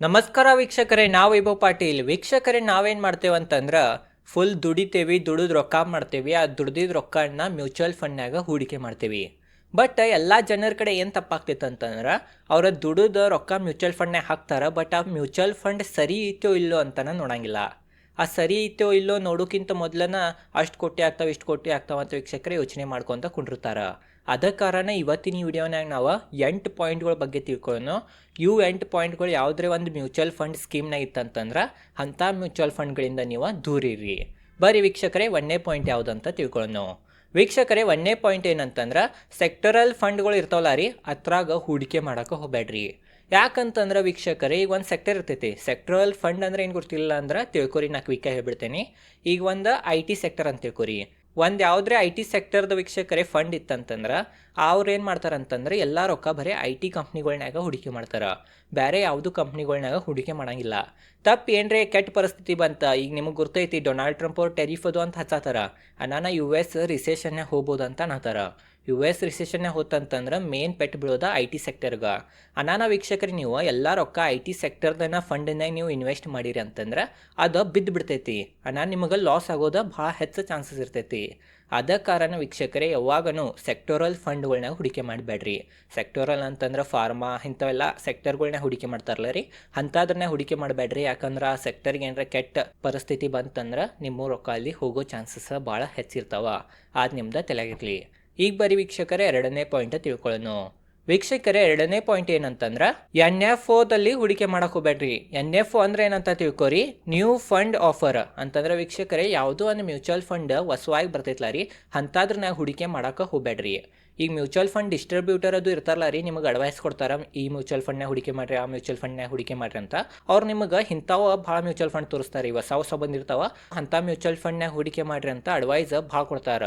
ನಮಸ್ಕಾರ ವೀಕ್ಷಕರೇ, ನಾವು ವೈಭವ್ ಪಾಟೀಲ್. ವೀಕ್ಷಕರೇ, ನಾವೇನು ಮಾಡ್ತೇವೆ ಅಂತಂದ್ರೆ ಫುಲ್ ದುಡಿತೇವಿ, ದುಡಿದು ರೊಕ್ಕ ಮಾಡ್ತೇವಿ. ಆ ದುಡ್ದಿದ ರೊಕ್ಕನ ಮ್ಯೂಚುವಲ್ ಫಂಡ್ನಾಗ ಹೂಡಿಕೆ ಮಾಡ್ತೇವಿ. ಬಟ್ ಎಲ್ಲ ಜನರ ಕಡೆ ಏನು ತಪ್ಪಾಗ್ತೈತೆ ಅಂತಂದ್ರೆ, ಅವ್ರ ದುಡಿದ ರೊಕ್ಕ ಮ್ಯೂಚುವಲ್ ಫಂಡ್ನಾಗ ಹಾಕ್ತಾರೆ ಬಟ್ ಆ ಮ್ಯೂಚುವಲ್ ಫಂಡ್ ಸರಿ ಐತೋ ಇಲ್ಲೋ ಅಂತನ ನೋಡಂಗಿಲ್ಲ. ಆ ಸರಿ ಐತೋ ಇಲ್ಲೋ ನೋಡೋಕ್ಕಿಂತ ಮೊದಲನ ಅಷ್ಟು ಕೋಟಿ ಆಗ್ತಾವೆ, ಇಷ್ಟು ಕೋಟಿ ಆಗ್ತಾವ ಅಂತ ವೀಕ್ಷಕರೇ ಯೋಚನೆ ಮಾಡ್ಕೊತ ಕುಂಡಿರ್ತಾರ. ಅದ ಕಾರಣ ಇವತ್ತಿನ ವಿಡಿಯೋನಾಗ ನಾವು ಎಂಟು ಪಾಯಿಂಟ್ಗಳ ಬಗ್ಗೆ ತಿಳ್ಕೊಳ್ಳೋಣ ಇವು ಎಂಟು ಪಾಯಿಂಟ್ಗಳು ಯಾವುದೇ ಒಂದು ಮ್ಯೂಚುವಲ್ ಫಂಡ್ ಸ್ಕೀಮ್ನಾಗ ಇತ್ತಂತಂದ್ರೆ ಅಂಥ ಮ್ಯೂಚುವಲ್ ಫಂಡ್ಗಳಿಂದ ನೀವು ದೂರಿರಿ. ಬರೀ ವೀಕ್ಷಕರೇ ಒಂದೇ ಪಾಯಿಂಟ್ ಯಾವುದಂತ ತಿಳ್ಕೊಳ್ಳೋಣ ವೀಕ್ಷಕರೇ ಒಂದೇ ಪಾಯಿಂಟ್ ಏನಂತಂದ್ರೆ ಸೆಕ್ಟರಲ್ ಫಂಡ್ಗಳು ಇರ್ತಾವಲ್ಲ ರೀ ಅದ್ರಾಗ ಹೂಡಿಕೆ ಮಾಡೋಕೆ ಹೋಗಬೇಡ್ರಿ ಯಾಕಂತಂದ್ರೆ ವೀಕ್ಷಕರೇ, ಈಗ ಒಂದು ಸೆಕ್ಟರ್ ಇರ್ತೈತಿ. ಸೆಕ್ಟರಲ್ ಫಂಡ್ ಅಂದ್ರೆ ಏನು ಗೊತ್ತಿಲ್ಲ ಅಂದ್ರೆ ತಿಳ್ಕೊರಿ ನಾಲ್ಕು ವೀಕ ಹೇಳ್ಬಿಡ್ತೇನೆ. ಈಗ ಒಂದು ಐ ಟಿ ಸೆಕ್ಟರ್ ಅಂತ ತಿಳ್ಕೊರಿ. ಒಂದು ಯಾವುದೇ ಐ ಟಿ ಸೆಕ್ಟರ್ದ ವೀಕ್ಷಕರೇ ಫಂಡ್ ಇತ್ತಂತಂದ್ರೆ, ಅವ್ರು ಏನು ಮಾಡ್ತಾರೆ ಅಂತಂದ್ರೆ ಎಲ್ಲ ರೊಕ್ಕ ಬರೀ ಐ ಟಿ ಕಂಪ್ನಿಗಳ್ನಾಗ ಹೂಡಿಕೆ ಮಾಡ್ತಾರೆ. ಬೇರೆ ಯಾವುದು ಕಂಪ್ನಿಗಳ್ನಾಗ ಹೂಡಿಕೆ ಮಾಡಂಗಿಲ್ಲ. ತಪ್ಪು ಏನ್ರೆ ಕೆಟ್ಟ ಪರಿಸ್ಥಿತಿ ಬಂತ, ಈಗ ನಿಮಗೆ ಗೊತ್ತೈತಿ ಡೊನಾಲ್ಡ್ ಟ್ರಂಪ್ ಅವ್ರು ಟೆರಿಫ್ ಅದು ಅಂತ ಹಚ್ಚಾತಾರ. ಅನಾನ ಯು ಎಸ್ ರಿಸೆಷನ್ನೇ ಹೋಗ್ಬೋದು ಅಂತ ಅನ್ನತಾರ. ಯು ಎಸ್ ರಿಸೆಷನ್ನೇ ಹೋತಂತಂದ್ರೆ ಮೇನ್ ಪೆಟ್ಟು ಬೀಳೋದ ಐ ಟಿ ಸೆಕ್ಟರ್ಗೆ ಅನಾನ ವೀಕ್ಷಕರಿ ನೀವು ಎಲ್ಲ ರೊಕ್ಕ ಐ ಟಿ ಸೆಕ್ಟರ್ದನ್ನ ಫಂಡ್ನಾಗ ನೀವು ಇನ್ವೆಸ್ಟ್ ಮಾಡಿರಿ ಅಂತಂದ್ರೆ ಅದು ಬಿದ್ದು ಬಿಡ್ತೈತಿ. ಅನಾ ನಿಮಗೆ ಲಾಸ್ ಆಗೋದ ಭಾಳ ಹೆಚ್ಚು ಚಾನ್ಸಸ್ ಇರ್ತೈತಿ. ಅದ ಕಾರಣ ವೀಕ್ಷಕರೇ, ಯಾವಾಗನು ಸೆಕ್ಟೋರಲ್ ಫಂಡ್ಗಳ್ನಾಗ ಹೂಡಿಕೆ ಮಾಡಬೇಡ್ರಿ ಸೆಕ್ಟೋರಲ್ ಅಂತಂದ್ರೆ ಫಾರ್ಮಾ ಇಂಥವೆಲ್ಲ ಸೆಕ್ಟರ್ಗಳ್ನ ಹೂಡಿಕೆ ಮಾಡ್ತಾರಲ್ಲ ರೀ ಅಂಥದ್ರನ್ನೇ ಹೂಡಿಕೆ ಮಾಡಬೇಡ್ರಿ ಯಾಕಂದ್ರೆ ಆ ಸೆಕ್ಟರ್ಗೆ ಏನಾರ ಕೆಟ್ಟ ಪರಿಸ್ಥಿತಿ ಬಂತಂದ್ರೆ ನಿಮ್ಮ ರೊಕ್ಕ ಅಲ್ಲಿ ಹೋಗೋ ಚಾನ್ಸಸ್ ಭಾಳ ಹೆಚ್ಚಿರ್ತಾವ. ಅದು ನಿಮ್ದು ತಲೆಗಿರ್ಲಿ ಈಗ ಬರೀ ವೀಕ್ಷಕರೇ ಎರಡನೇ ಪಾಯಿಂಟ್ ತಿಳ್ಕೊಳ್ಳೋಣ ವೀಕ್ಷಕರೇ ಎರಡನೇ ಪಾಯಿಂಟ್ ಏನಂತಂದ್ರೆ ಎನ್ ಎಫ್ ಓದಲ್ಲಿ ಹೂಡಿಕೆ ಮಾಡಕ್ ಹೋಗ್ಬೇಡ್ರಿ. ಎನ್ ಎಫ್ ಓ ಅಂದ್ರೆ ಏನಂತ ತಿಳ್ಕೊರಿ? ನ್ಯೂ ಫಂಡ್ ಆಫರ್ ಅಂತಂದ್ರೆ ವೀಕ್ಷಕರೇ ಯಾವುದೋ ಒಂದು ಮ್ಯೂಚುವಲ್ ಫಂಡ್ ಹೊಸವಾಗಿ ಬರ್ತೈತ್ಲ ರೀ. ನಾ ಹೂಡಿಕೆ ಮಾಡಕ್ಕೆ ಹೋಗ್ಬೇಡ್ರಿ. ಈಗ ಮ್ಯೂಚುವಲ್ ಫಂಡ್ ಡಿಸ್ಟ್ರಿಬ್ಯೂಟರ್ ಅದು ಇರ್ತಾರಲ್ಲ ರೀ, ನಿಮಗೆ ಅಡ್ವೈಸ್ ಕೊಡ್ತಾರ, ಈ ಮ್ಯೂಚುವಲ್ ಫಂಡ್ನಾಗ ಹೂಡಿಕೆ ಮಾಡ್ರಿ, ಆ ಮ್ಯೂಚುವಲ್ ಫಂಡ್ನಾಗ ಹೂಡಿಕೆ ಮಾಡ್ರಿ ಅಂತ. ಅವ್ರು ನಿಮಗೆ ಇಂಥವ ಭಾಳ ಮ್ಯೂಚುವಲ್ ಫಂಡ್ ತೋರಿಸ್ತಾರೆ ಹೊಸ ಹೊಸ ಬಂದಿರ್ತಾವ. ಅಂಥ ಮ್ಯೂಚುವಲ್ ಫಂಡ್ನಾಗ ಹೂಡಿಕೆ ಮಾಡ್ರಿ ಅಂತ ಅಡ್ವೈಸ್ ಭಾಳ ಕೊಡ್ತಾರ.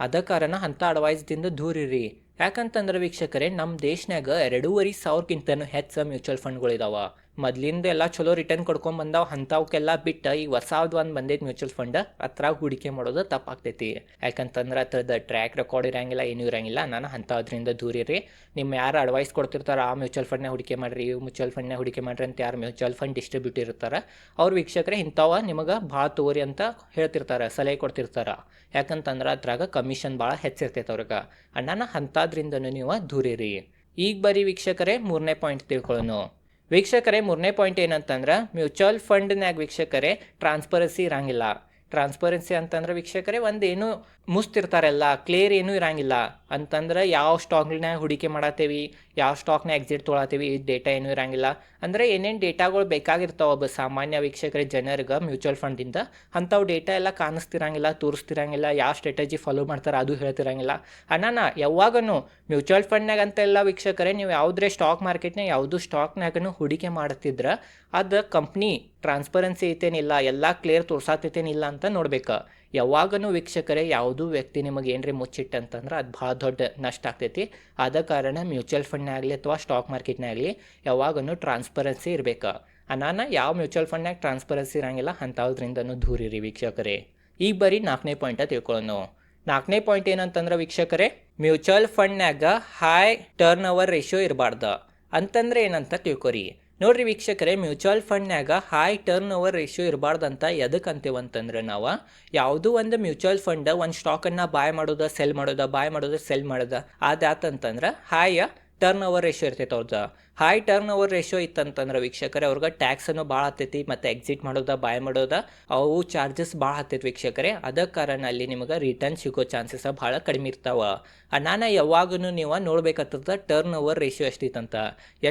ಅದ ಕಾರಣ ಅಂಥ ಅಡ್ವೈಸ್ದಿಂದ ದೂರಿರಿ ಯಾಕಂತಂದ್ರೆ ವೀಕ್ಷಕರೇ ನಮ್ಮ ದೇಶನಾಗ ಎರಡೂವರೆ ಸಾವಿರಕ್ಕಿಂತನೂ ಹೆಚ್ಚು ಮ್ಯೂಚುವಲ್ ಫಂಡ್ಗಳಿದಾವ. ಮೊದ್ಲಿಂದ ಎಲ್ಲ ಚಲೋ ರಿಟರ್ನ್ ಕೊಡ್ಕೊಂಡ್ ಬಂದಾವ. ಅಂಥವಕ್ಕೆಲ್ಲ ಬಿಟ್ಟು ಈಗ ಹೊಸಾವ್ದು ಒಂದು ಬಂದೈತೆ ಮ್ಯೂಚುವಲ್ ಫಂಡ್ ಅದ್ರಾಗ ಹೂಡಿಕೆ ಮಾಡೋದು ತಪ್ಪಾಗ್ತೈತಿ. ಯಾಕಂತಂದ್ರೆ ಅದ್ರದ್ದು ಟ್ರ್ಯಾಕ್ ರೆಕಾರ್ಡ್ ಇರಂಗಿಲ್ಲ, ಏನೂ ಇರಂಗಿಲ್ಲ. ನಾನು ಅಂಥದ್ರಿಂದ ದೂರಿರಿ ನಿಮ್ಮ ಯಾರು ಅಡ್ವೈಸ್ ಕೊಡ್ತಿರ್ತಾರೋ ಆ ಮ್ಯೂಚುವಲ್ ಫಂಡ್ನಾಗ ಹೂಡಿಕೆ ಮಾಡಿರಿ, ಈ ಮ್ಯೂಚುವಲ್ ಫಂಡ್ನಾಗ ಹೂಡಿಕೆ ಮಾಡ್ರಿ ಅಂತ ಯಾರು ಮ್ಯೂಚುವಲ್ ಫಂಡ್ ಡಿಸ್ಟ್ರಿಬ್ಯೂಟ್ ಇರ್ತಾರೆ, ಅವ್ರ ವೀಕ್ಷಕರೇ ಇಂಥವ ನಿಮಗೆ ಭಾಳ ತೋರಿ ಅಂತ ಹೇಳ್ತಿರ್ತಾರೆ, ಸಲಹೆ ಕೊಡ್ತಿರ್ತಾರೆ. ಯಾಕಂತಂದ್ರೆ ಅದ್ರಾಗ ಕಮಿಷನ್ ಭಾಳ ಹೆಚ್ಚಿರ್ತೈತೆ ಅವ್ರಿಗೆ. ಅಣ್ಣನ ಅಂಥದ್ರಿಂದನೂ ನೀವು ದೂರಿರಿ ಈಗ ಬರೀ ವೀಕ್ಷಕರೇ ಮೂರನೇ ಪಾಯಿಂಟ್ ತಿಳ್ಕೊಳ್ಳೋಣ ವೀಕ್ಷಕರೇ ಮೂರನೇ ಪಾಯಿಂಟ್ ಏನಂತಂದ್ರೆ ಮ್ಯೂಚುವಲ್ ಫಂಡ್ನಾಗ ವೀಕ್ಷಕರೇ ಟ್ರಾನ್ಸ್ಪರೆನ್ಸಿ ಇರಂಗಿಲ್ಲ. ಟ್ರಾನ್ಸ್ಪರೆನ್ಸಿ ಅಂತಂದ್ರೆ ವೀಕ್ಷಕರೇ ಒಂದೇನು ಮುಸ್ತಿರ್ತಾರಲ್ಲ ಕ್ಲಿಯರ್ ಏನೂ ಇರಂಗಿಲ್ಲ. ಅಂತಂದ್ರೆ ಯಾವ ಸ್ಟಾಕ್ನಾಗ ಹೂಡಿಕೆ ಮಾಡತ್ತೇವಿ, ಯಾವ ಸ್ಟಾಕ್ನ ಎಕ್ಸಿಟ್ ತೊಳತೇವಿ ಈ ಡೇಟಾ ಏನೂ ಇರಂಗಿಲ್ಲ. ಅಂದ್ರೆ ಏನೇನು ಡೇಟಾಗಳು ಬೇಕಾಗಿರ್ತಾವ ಒಬ್ಬ ಸಾಮಾನ್ಯ ವೀಕ್ಷಕರ, ಜನರಿಗೆ ಮ್ಯೂಚುವಲ್ ಫಂಡಿಂದ ಅಂಥವು ಡೇಟಾ ಎಲ್ಲ ಕಾಣಿಸ್ತಿರಂಗಿಲ್ಲ, ತೋರಿಸ್ತಿರಂಗಿಲ್ಲ, ಯಾವ ಸ್ಟ್ರಾಟಜಿ ಫಾಲೋ ಮಾಡ್ತಾರೆ ಅದು ಹೇಳ್ತಿರಂಗಿಲ್ಲ. ಅಣ್ಣನ ಯಾವಾಗನು ಮ್ಯೂಚುವಲ್ ಫಂಡ್ನಾಗ ಅಂತೆಲ್ಲ ವೀಕ್ಷಕರೇ, ನೀವು ಯಾವುದೇ ಸ್ಟಾಕ್ ಮಾರ್ಕೆಟ್ನಾಗ ಯಾವುದು ಸ್ಟಾಕ್ನಾಗನು ಹೂಡಿಕೆ ಮಾಡುತ್ತಿದ್ರ, ಅದು ಕಂಪ್ನಿ ಟ್ರಾನ್ಸ್ಪರೆನ್ಸಿ ಐತೇನಿಲ್ಲ, ಎಲ್ಲ ಕ್ಲಿಯರ್ ತೋರ್ಸಾತೈತೇನಿಲ್ಲ ಅಂತ ನೋಡ್ಬೇಕು. ಯಾವಾಗನೂ ವೀಕ್ಷಕರೇ, ಯಾವುದೂ ವ್ಯಕ್ತಿ ನಿಮಗೆ ಏನ್ರಿ ಮುಚ್ಚಿಟ್ಟಂತಂದ್ರೆ ಅದು ಭಾಳ ದೊಡ್ಡ ನಷ್ಟ ಆಗ್ತೈತಿ. ಆದ ಕಾರಣ ಮ್ಯೂಚುವಲ್ ಫಂಡ್ನಾಗಲಿ ಅಥವಾ ಸ್ಟಾಕ್ ಮಾರ್ಕೆಟ್ನಾಗಲಿ ಯಾವಾಗನೂ ಟ್ರಾನ್ಸ್ಪರೆನ್ಸಿ ಇರಬೇಕು. ಅನಾನ ಯಾವ ಮ್ಯೂಚುವಲ್ ಫಂಡ್ನಾಗ ಟ್ರಾನ್ಸ್ಪರೆನ್ಸಿ ಇರಂಗಿಲ್ಲ ಅಂಥದ್ರಿಂದನೂ ದೂರಿರಿ ವೀಕ್ಷಕರೇ. ಈಗ ಬರೀ ನಾಲ್ಕನೇ ಪಾಯಿಂಟ ತಿಳ್ಕೊಳ್ಳೋಣ ನಾಲ್ಕನೇ ಪಾಯಿಂಟ್ ಏನಂತಂದ್ರೆ ವೀಕ್ಷಕರೇ, ಮ್ಯೂಚುವಲ್ ಫಂಡ್ನಾಗ ಹೈ ಟರ್ನ್ ಓವರ್ ರೇಷಿಯೋ ಇರಬಾರ್ದು. ಅಂತಂದ್ರೆ ಏನಂತ ತಿಳ್ಕೊರಿ. ನೋಡ್ರಿ ವೀಕ್ಷಕರೇ ಮ್ಯೂಚುವಲ್ ಫಂಡ್ನ್ಯಾಗ ಹೈ ಟರ್ನ್ ಓವರ್ ರೇಷಿಯೋ ಇರಬಾರ್ದಂತ ಎದಕ್ಕೆ ಅಂತೀವಂತಂದ್ರೆ ನಾವು ಯಾವುದೋ ಒಂದು ಮ್ಯೂಚುವಲ್ ಫಂಡ್ ಒಂದು ಸ್ಟಾಕನ್ನು ಬಾಯ್ ಮಾಡೋದ ಸೆಲ್ ಮಾಡೋದ ಬಾಯ್ ಮಾಡೋದ ಸೆಲ್ ಮಾಡೋದ ಅದಾತಂತಂದ್ರೆ ಹಾಯ ಟರ್ನ್ ಓವರ್ ರೇಷಿಯೋ ಇರ್ತೈತೆ ಅವ್ರದ್ದು ಹೈ ಟರ್ನ್ ಓವರ್ ರೇಷಿಯೋ ಇತ್ತಂತಂದ್ರೆ ವೀಕ್ಷಕರೇ, ಅವ್ರಿಗೆ ಟ್ಯಾಕ್ಸನ್ನು ಭಾಳ ಹತ್ತೈತಿ, ಮತ್ತು ಎಕ್ಸಿಟ್ ಮಾಡೋದ ಬಾಯ್ ಮಾಡೋದ, ಅವು ಚಾರ್ಜಸ್ ಭಾಳ ಹತ್ತೈತಿ ವೀಕ್ಷಕರೇ. ಅದ ಕಾರಣ ಅಲ್ಲಿ ನಿಮಗೆ ರಿಟರ್ನ್ ಸಿಗೋ ಚಾನ್ಸಸ್ ಭಾಳ ಕಡಿಮೆ ಇರ್ತಾವ. ನಾನು ಯಾವಾಗೂ ನೀವು ನೋಡ್ಬೇಕಾಗ್ತದ ಟರ್ನ್ ಓವರ್ ರೇಷಿಯೋ ಎಷ್ಟೈತಂತ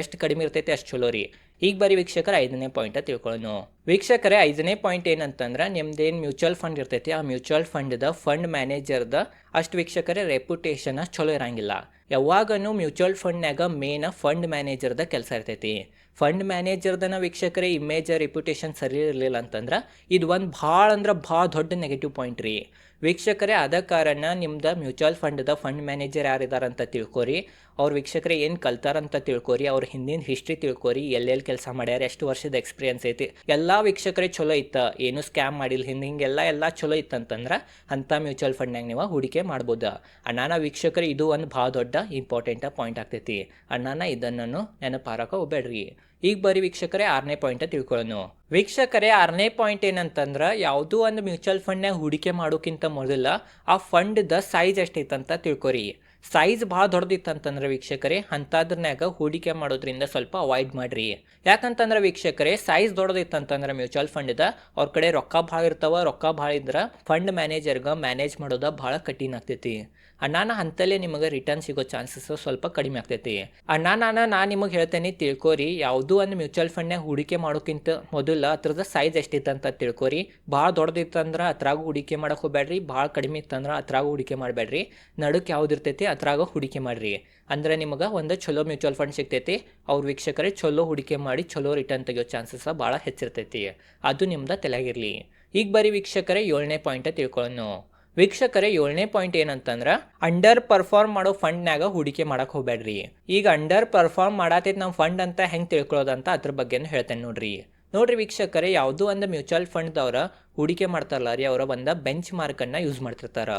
ಎಷ್ಟು ಕಡಿಮೆ ಇರ್ತೈತಿ, ಅಷ್ಟು ಚಲೋ ರೀ. ಈಗ ಬರೀ ವೀಕ್ಷಕರ ಐದನೇ ಪಾಯಿಂಟ್ ತಿಳ್ಕೊಳ್ಳೋಣ. ವೀಕ್ಷಕರೇ, ಐದನೇ ಪಾಯಿಂಟ್ ಏನಂತಂದ್ರೆ ನಿಮ್ದೇನು ಮ್ಯೂಚುವಲ್ ಫಂಡ್ ಇರ್ತೈತಿ, ಆ ಮ್ಯೂಚುವಲ್ ಫಂಡ್ದ ಫಂಡ್ ಮ್ಯಾನೇಜರ್ದ ಅಷ್ಟು ವೀಕ್ಷಕರೇ ರೆಪ್ಯುಟೇಷನ್ ಚಲೋ ಇರಂಗಿಲ್ಲ. ಯಾವಾಗನು ಮ್ಯೂಚುವಲ್ ಫಂಡ್ನ್ಯಾಗ ಮೇನ್ ಫಂಡ್ ಮ್ಯಾನೇಜರ್ದ ಕೆಲಸ ಇರ್ತೈತಿ. ಫಂಡ್ ಮ್ಯಾನೇಜರ್ದನ ವೀಕ್ಷಕರೇ ಇಮೇಜ್ ರೆಪ್ಯುಟೇಷನ್ ಸರಿ ಇರಲಿಲ್ಲ ಅಂತಂದ್ರೆ ಇದು ಒಂದು ಭಾಳ ಅಂದ್ರೆ ಭಾಳ ದೊಡ್ಡ ನೆಗೆಟಿವ್ ಪಾಯಿಂಟ್ ರೀ. ವೀಕ್ಷಕರೇ, ಆದ ಕಾರಣ ನಿಮ್ದು ಮ್ಯೂಚುವಲ್ ಫಂಡ್ದ ಫಂಡ್ ಮ್ಯಾನೇಜರ್ ಯಾರಿದಾರಂತ ತಿಳ್ಕೊರಿ. ಅವ್ರ ವೀಕ್ಷಕರೇ ಏನು ಕಲ್ತಾರಂತ ತಿಳ್ಕೊರಿ, ಅವ್ರ ಹಿಂದಿನ ಹಿಸ್ಟ್ರಿ ತಿಳ್ಕೊರಿ ಎಲ್ಲೆಲ್ಲಿ ಕೆಲಸ ಮಾಡ್ಯಾರ, ಎಷ್ಟು ವರ್ಷದ ಎಕ್ಸ್ಪೀರಿಯನ್ಸ್ ಐತಿ. ಎಲ್ಲ ವೀಕ್ಷಕರೇ ಚಲೋ ಇತ್ತ, ಏನು ಸ್ಕ್ಯಾಮ್ ಮಾಡಿಲ್ಲ ಹಿಂದೆ ಹಿಂಗೆಲ್ಲ ಎಲ್ಲ ಚಲೋ ಇತ್ತಂತಂದ್ರೆ ಅಂಥ ಮ್ಯೂಚುವಲ್ ಫಂಡ್ನಾಗ ನೀವು ಹೂಡಿಕೆ ಮಾಡ್ಬೋದು. ಅಣ್ಣನ ವೀಕ್ಷಕರು ಇದು ಒಂದು ಭಾಳ ದೊಡ್ಡ ಇಂಪಾರ್ಟೆಂಟ ಪಾಯಿಂಟ್ ಆಗ್ತೈತಿ. ಅಣ್ಣನ ಇದನ್ನು ನೆನಪಾರಕ ಹೋಗ್ಬೇಡ್ರಿ ಈಗ ಬರೀ ವೀಕ್ಷಕರೇ ಆರನೇ ಪಾಯಿಂಟ್ ತಿಳ್ಕೊಳ್ಳೋಣ ವೀಕ್ಷಕರೇ ಆರನೇ ಪಾಯಿಂಟ್ ಏನಂತಂದ್ರೆ ಯಾವುದೋ ಒಂದು ಮ್ಯೂಚುವಲ್ ಫಂಡ್ನಾಗ ಹೂಡಿಕೆ ಮಾಡೋಕ್ಕಿಂತ ಮೊದಲ ಆ ಫಂಡ್ದ ಸೈಜ್ ಎಷ್ಟೈತಂತ ತಿಳ್ಕೊರಿ. ಸೈಜ್ ಭಾಳ ದೊಡ್ಡದಿತ್ತಂತಂದ್ರೆ ವೀಕ್ಷಕರೇ, ಅಂಥದ್ರನ್ಯಾಗ ಹೂಡಿಕೆ ಮಾಡೋದ್ರಿಂದ ಸ್ವಲ್ಪ ಅವಾಯ್ಡ್ ಮಾಡ್ರಿ. ಯಾಕಂತಂದ್ರೆ ವೀಕ್ಷಕರೇ ಸೈಜ್ ದೊಡ್ಡದಿತ್ತಂತಂದ್ರೆ ಮ್ಯೂಚುವಲ್ ಫಂಡ್ದ ಅವ್ರ ಕಡೆ ರೊಕ್ಕ ಭಾಳ ಇರ್ತಾವ, ರೊಕ್ಕ ಭಾಳ ಇದ್ರೆ ಫಂಡ್ ಮ್ಯಾನೇಜರ್ಗೆ ಮ್ಯಾನೇಜ್ ಮಾಡೋದ ಭಾಳ ಕಠಿಣ ಆಗ್ತೈತಿ. ಅಣ್ಣಾನ ಹಂತಲ್ಲೇ ನಿಮಗೆ ರಿಟರ್ನ್ ಸಿಗೋ ಚಾನ್ಸಸ್ ಸ್ವಲ್ಪ ಕಡಿಮೆ ಆಗ್ತೈತಿ. ಅಣ್ಣ ನಾನು ನಿಮಗೆ ಹೇಳ್ತೇನೆ, ತಿಳ್ಕೊರಿ, ಯಾವುದೂ ಒಂದು ಮ್ಯೂಚುವಲ್ ಫಂಡ್ನಾಗ ಹೂಡಿಕೆ ಮಾಡೋಕ್ಕಿಂತ ಮೊದಲು ಅದ್ರದ್ದು ಸೈಜ್ ಎಷ್ಟಿತ್ತಂತ ತಿಳ್ಕೊರಿ. ಭಾಳ ದೊಡ್ಡದಿತ್ತಂದ್ರೆ ಅದ್ರಾಗ ಹೂಡಿಕೆ ಮಾಡೋಕೆ ಹೋಗ್ಬೇಡ್ರಿ ಭಾಳ ಕಡಿಮೆ ಇತ್ತಂದ್ರೆ ಅದ್ರಾಗ ಹೂಡಿಕೆ ಮಾಡಬೇಡ್ರಿ ನಡುಕ್ಕೆ ಯಾವ್ದು ಇರ್ತೈತಿ ಅದ್ರಾಗ ಹೂಡಿಕೆ ಮಾಡಿರಿ. ಅಂದ್ರೆ ನಿಮಗೆ ಒಂದು ಚಲೋ ಮ್ಯೂಚುವಲ್ ಫಂಡ್ ಸಿಗ್ತೈತಿ, ಅವ್ರ ವೀಕ್ಷಕರೇ ಚಲೋ ಹೂಡಿಕೆ ಮಾಡಿ ಚಲೋ ರಿಟರ್ನ್ ತೆಗಿಯೋ ಚಾನ್ಸಸ್ ಭಾಳ ಹೆಚ್ಚಿರ್ತೈತಿ. ಅದು ನಿಮ್ದು ತಲೆಯಾಗಿರಲಿ. ಈಗ ಬರೀ ವೀಕ್ಷಕರೇ ಏಳನೇ ಪಾಯಿಂಟ್ ತಿಳ್ಕೊಳ್ಳೋಣ ವೀಕ್ಷಕರೇ ಏಳನೇ ಪಾಯಿಂಟ್ ಏನಂತಂದ್ರೆ, ಅಂಡರ್ ಪರ್ಫಾರ್ಮ್ ಮಾಡೋ ಫಂಡ್ನಾಗ ಹೂಡಿಕೆ ಮಾಡಕ್ಕೆ ಹೋಗ್ಬೇಡ್ರಿ ಈಗ ಅಂಡರ್ ಪರ್ಫಾರ್ಮ್ ಮಾಡತೈತಿ ನಮ್ಮ ಫಂಡ್ ಅಂತ ಹೆಂಗೆ ತಿಳ್ಕೊಳ್ಳೋದಂತ ಅದ್ರ ಬಗ್ಗೆನೂ ಹೇಳ್ತೇನೆ ನೋಡ್ರಿ. ನೋಡ್ರಿ ವೀಕ್ಷಕರೇ ಯಾವುದೋ ಒಂದು ಮ್ಯೂಚುವಲ್ ಫಂಡ್ದವ್ರ ಹೂಡಿಕೆ ಮಾಡ್ತಾರಲ್ಲ ರೀ, ಅವರ ಒಂದು ಬೆಂಚ್ ಮಾರ್ಕನ್ನು ಯೂಸ್ ಮಾಡ್ತಿರ್ತಾರ.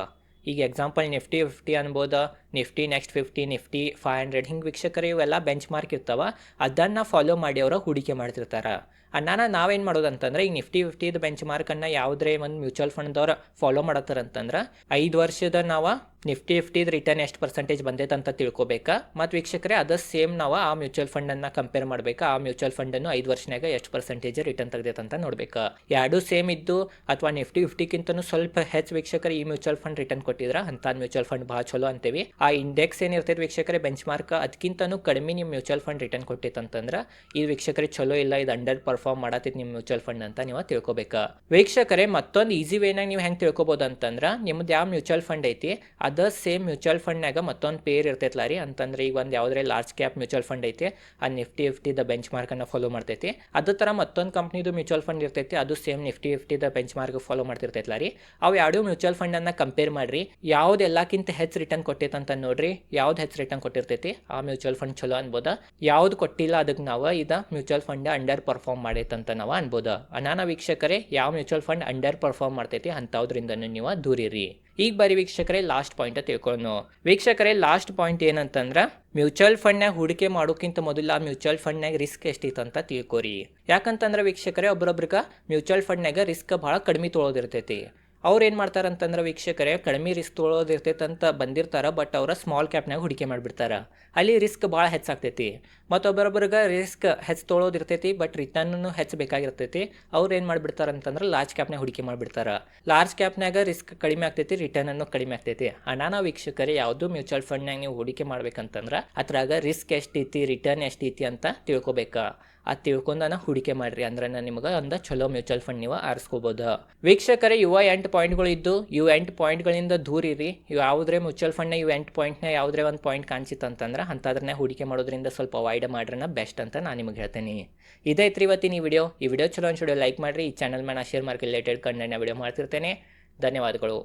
ಈಗ ಎಕ್ಸಾಂಪಲ್ ನಿಫ್ಟಿ ಫಿಫ್ಟಿ ಅನ್ಬೋದು Nifty next fifty Nifty five hundred ಹಿಂಗೆ ವೀಕ್ಷಕರು ಇವೆಲ್ಲ ಬೆಂಚ್ ಮಾರ್ಕ್ ಇರ್ತಾವ, ಅದನ್ನು ಫಾಲೋ ಮಾಡಿ ಅವರು ಹೂಡಿಕೆ ಮಾಡ್ತಿರ್ತಾರೆ. ಅನ್ನಾನ ನಾವೇನು ಮಾಡೋದಂತಂದ್ರೆ ಈಗ ನಿಫ್ಟಿ ಫಿಫ್ಟಿದು ಬೆಂಚ್ ಮಾರ್ಕನ್ನು ಯಾವುದೇ ಒಂದು ಮ್ಯೂಚುವಲ್ ಫಂಡ್ದವ್ರು ಫಾಲೋ ಮಾಡತ್ತಾರಂತಂದ್ರೆ, ಐದು ವರ್ಷದ ನಾವು ನಿಫ್ಟಿ ಫಿಫ್ಟಿದ ರಿಟರ್ನ್ ಎಷ್ಟು ಪರ್ಸೆಂಟೇಜ್ ಬಂದೈತೆ ಅಂತ ತಿಳ್ಕೊಬೇಕಾ, ಮತ್ತು ವೀಕ್ಷಕರೇ ಅದ ಸೇಮ್ ನಾವು ಆ ಮ್ಯೂಚುವಲ್ ಫಂಡನ್ನು ಕಂಪೇರ್ ಮಾಡಬೇಕಾ, ಆ ಮ್ಯೂಚುವಲ್ ಫಂಡನ್ನು ಐದು ವರ್ಷನಾಗ ಎಷ್ಟು ಪರ್ಸೆಂಟೇಜ್ ರಿಟರ್ನ್ ತೆಗ್ದೈತೆ ಅಂತ ನೋಡ್ಬೇಕಾ. ಎರಡು ಸೇಮ್ ಇದ್ದು, ಅಥವಾ ನಿಫ್ಟಿ ಫಿಫ್ಟಿಗಿಂತನೂ ಸ್ವಲ್ಪ ಹೆಚ್ಚು ವೀಕ್ಷಕರು ಈ ಮ್ಯೂಚುವಲ್ ಫಂಡ್ ರಿಟರ್ನ್ ಕೊಟ್ಟಿದ್ರೆ ಅಂತ ಮ್ಯೂಚುವಲ್ ಫಂಡ್ ಬಹಳ ಚಲೋ ಅಂತೀವಿ. ಆ ಇಂಡೆಕ್ಸ್ ಏನಿರ್ತೈತೆ ವೀಕ್ಷಕರೇ ಬೆಂಚ್ ಮಾರ್ಕ್ ಅದಕ್ಕಿಂತನೂ ಕಡಿಮೆ ನಿಮ್ಮ ಮ್ಯೂಚುವಲ್ ಫಂಡ್ ರಿಟರ್ನ್ ಕೊಟ್ಟಿತ್ತಂತಂದ್ರೆ, ಈ ವೀಕ್ಷಕರೇ ಚಲೋ ಇಲ್ಲ, ಇದು ಅಂಡರ್ ಪರ್ಫಾರ್ಮ್ ಮಾಡತ್ತಿತ್ತು ನಿಮ್ಮ ಮ್ಯೂಚುವಲ್ ಫಂಡ್ ಅಂತ ನೀವು ತಿಳ್ಕೊಬೇಕು. ವೀಕ್ಷಕರೇ, ಮತ್ತೊಂದು ಈಸಿ ವೇನಾಗ ನೀವು ಹೆಂಗೆ ತಿಳ್ಕೊಬೋದು ಅಂತಂದ್ರೆ ನಿಮ್ದು ಯಾವ ಮ್ಯೂಚುವಲ್ ಫಂಡ್ ಐತಿ, ಅದ ಸೇಮ್ ಮ್ಯೂಚುವಲ್ ಫಂಡ್ನಾಗ ಮತ್ತೊಂದು ಪೇರ್ ಇರ್ತೈತಲ್ಲ ರೀ. ಅಂತಂದ್ರೆ ಈಗ ಒಂದು ಯಾವುದೇ ಲಾರ್ಜ್ ಕ್ಯಾಪ್ ಮ್ಯೂಚುವಲ್ ಫಂಡ್ ಐತಿ, ಆ ನಿಫ್ಟಿ ಫಿಫ್ಟಿದ ಬೆಂಚ್ ಮಾರ್ಕನ್ನು ಫಾಲೋ ಮಾಡ್ತೈತಿ. ಅದೇ ಥರ ಮತ್ತೊಂದು ಕಂಪ್ನಿದು ಮ್ಯೂಚುವಲ್ ಫಂಡ್ ಇರ್ತೈತಿ, ಅದು ಸೇಮ್ ನಿಫ್ಟಿ ದ ಬೆಂಚ್ ಮಾರ್ಕ್ ಫಾಲೋ ಮಾಡ್ತಿರ್ತೈತಲ್ಲ ರೀ. ಅವು ಎರಡೂ ಮ್ಯೂಚುವಲ್ ಫಂಡನ್ನು ಕಂಪೇರ್ ಮಾಡಿರಿ ಯಾವ್ದು ಎಲ್ಲಕ್ಕಿಂತ ಹೆಚ್ಚು ರಿಟರ್ನ್ ಕೊಟ್ಟೈತೆ ಅಂತ ನೋಡ್ರಿ. ಯಾವ್ದು ಹೆಚ್ಚು ರಿಟರ್ನ್ ಕೊಟ್ಟಿರ್ತೈತಿ? ಆ ಮ್ಯೂಚುವಲ್ ಫಂಡ್ ಚಲೋ ಅನ್ಬೋದ. ಯಾವ್ದು ಕೊಟ್ಟಿಲ್ಲ ಅದಕ್ಕೆ ನಾವು ಇದ ಮ್ಯೂಚುವಲ್ ಫಂಡ್ ಅಂಡರ್ ಪರ್ಫಾರ್ಮ್ ಮಾಡೈತೆ ಅಂತ ನಾವು ಅನ್ಬೋದ. ಅನಾನ ವೀಕ್ಷಕರೇ, ಯಾವ ಮ್ಯೂಚುವಲ್ ಫಂಡ್ ಅಂಡರ್ ಪರ್ಫಾರ್ಮ್ ಮಾಡ್ತೈತಿ ಅಂಥದ್ರಿಂದ ನೀವು ದೂರಿರಿ. ಈಗ ಬರೀ ವೀಕ್ಷಕರೇ ಲಾಸ್ಟ್ ಪಾಯಿಂಟ್ ತಿಳ್ಕೊಳ್ಳೋಣ ವೀಕ್ಷಕರೇ ಲಾಸ್ಟ್ ಪಾಯಿಂಟ್ ಏನಂತಂದ್ರೆ ಮ್ಯೂಚುವಲ್ ಫಂಡ್ನಾಗ ಹೂಡಿಕೆ ಮಾಡೋಕ್ಕಿಂತ ಮೊದಲು ಆ ಮ್ಯೂಚುವಲ್ ಫಂಡ್ನಾಗ ರಿಸ್ಕ್ ಎಷ್ಟಿತ್ತು ಅಂತ ತಿಳ್ಕೊರಿ. ಯಾಕಂತಂದ್ರೆ ವೀಕ್ಷಕರೇ, ಒಬ್ರೊಬ್ರಿಗೆ ಮ್ಯೂಚುವಲ್ ಫಂಡ್ನಾಗ ರಿಸ್ಕ್ ಭಾಳ ಕಡಿಮೆ ತೊಗೊಳೋದಿರ್ತೈತಿ. ಅವ್ರು ಏನು ಮಾಡ್ತಾರಂತಂದ್ರೆ ವೀಕ್ಷಕರೇ, ಕಡಿಮೆ ರಿಸ್ಕ್ ತೊಗೊಳೋದಿರ್ತೈತೆ ಅಂತ ಬಂದಿರ್ತಾರೆ ಬಟ್ ಅವರ ಸ್ಮಾಲ್ ಕ್ಯಾಪ್ನಾಗ ಹೂಡಿಕೆ ಮಾಡಿಬಿಡ್ತಾರೆ. ಅಲ್ಲಿ ರಿಸ್ಕ್ ಭಾಳ ಹೆಚ್ಚಾಗ್ತೈತಿ. ಮತ್ತೊಬ್ಬರೊಬ್ಬರಿಗೆ ರಿಸ್ಕ್ ಹೆಚ್ಚು ತೊಗೊಳೋದಿರ್ತೈತಿ ಬಟ್ ರಿಟರ್ನ್ ಹೆಚ್ಚು ಬೇಕಾಗಿರ್ತೈತಿ. ಅವ್ರು ಏನು ಮಾಡಿಬಿಡ್ತಾರೆ ಅಂತಂದ್ರೆ ಲಾರ್ಜ್ ಕ್ಯಾಪ್ನಾಗ ಹೂಡಿಕೆ ಮಾಡಿಬಿಡ್ತಾರೆ. ಲಾರ್ಜ್ ಕ್ಯಾಪ್ನಾಗ ರಿಸ್ಕ್ ಕಡಿಮೆ ಆಗ್ತೈತಿ ರಿಟರ್ನನ್ನು ಕಡಿಮೆ ಆಗ್ತೈತಿ. ಅನಾನ ವೀಕ್ಷಕರೇ, ಯಾವುದೂ ಮ್ಯೂಚುವಲ್ ಫಂಡ್ನಾಗ ನೀವು ಹೂಡಿಕೆ ಮಾಡ್ಬೇಕಂತಂದ್ರೆ, ಅದ್ರಾಗ ರಿಸ್ಕ್ ಎಷ್ಟೈತಿ ರಿಟರ್ನ್ ಎಷ್ಟೈತಿ ಅಂತ ತಿಳ್ಕೊಬೇಕಾ. ಅದು ತಿಳ್ಕೊಂಡನ ಹೂಡಿಕೆ ಮಾಡಿರಿ ಅಂದ್ರೆ ನಿಮಗೆ ಒಂದು ಚಲೋ ಮ್ಯೂಚುವಲ್ ಫಂಡ್ ನೀವು ಆರಿಸ್ಕೋಬೋದು. ವೀಕ್ಷಕರೇ, ಇವ ಎಂಟು ಪಾಯಿಂಟ್ಗಳು ಇದ್ದು, ಇವು ಎಂಟು ಪಾಯಿಂಟ್ಗಳಿಂದ ದೂರ ಇರಿ. ಯಾವುದೇ ಮ್ಯೂಚುವಲ್ ಫಂಡ್ನ ಇವು ಎಂಟು ಪಾಯಿಂಟ್ನ ಯಾವುದೇ ಒಂದು ಪಾಯಿಂಟ್ ಕಾಣಿಸಿತ್ತು ಅಂತಂದ್ರೆ ಅಂಥದ್ರನ್ನೇ ಹೂಡಿಕೆ ಮಾಡೋದ್ರಿಂದ ಸ್ವಲ್ಪ ಅವಾಯ್ಡ್ ಮಾಡ್ರನ್ನ ಬೆಸ್ಟ್ ಅಂತ ನಾನು ನಿಮಗೆ ಹೇಳ್ತೇನೆ. ಇದೈತ್ರಿ ಇವತ್ತಿನ ಈ ವಿಡಿಯೋ ಈ ವಿಡಿಯೋ ಚಲೋ ಅನ್ಸೋಡಿಯೋ ಲೈಕ್ ಮಾಡಿರಿ. ಈ ಚಾನಲ್ ಮೇಲೆ ಶೇರ್ ಮಾರ್ಕೆಟ್ ರಿಲೇಟೆಡ್ ಕಂಡೆಣ್ಣ ವಿಡಿಯೋ ಮಾಡ್ತಿರ್ತೇನೆ. ಧನ್ಯವಾದಗಳು.